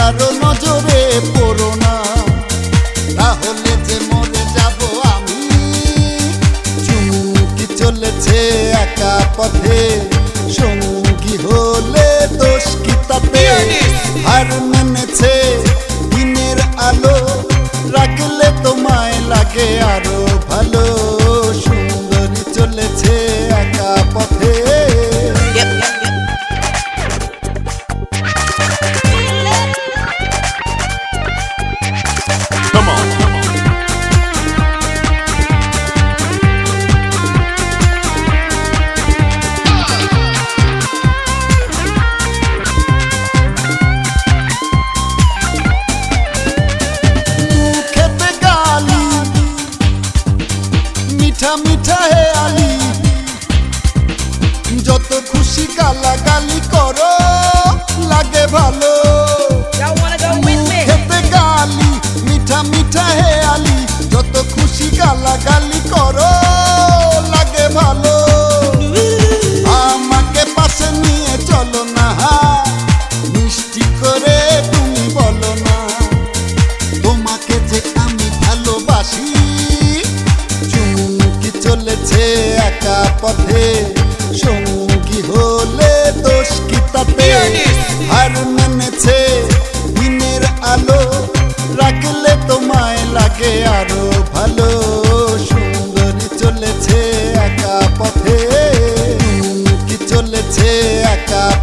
কারও নজরে পড়ো না। তাহলে যে মরে যাব আমি চুমকি চলেছে একা পথে? মিঠা মিঠা হে আলি। যত খুশি কালা গালি করো।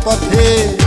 pode ter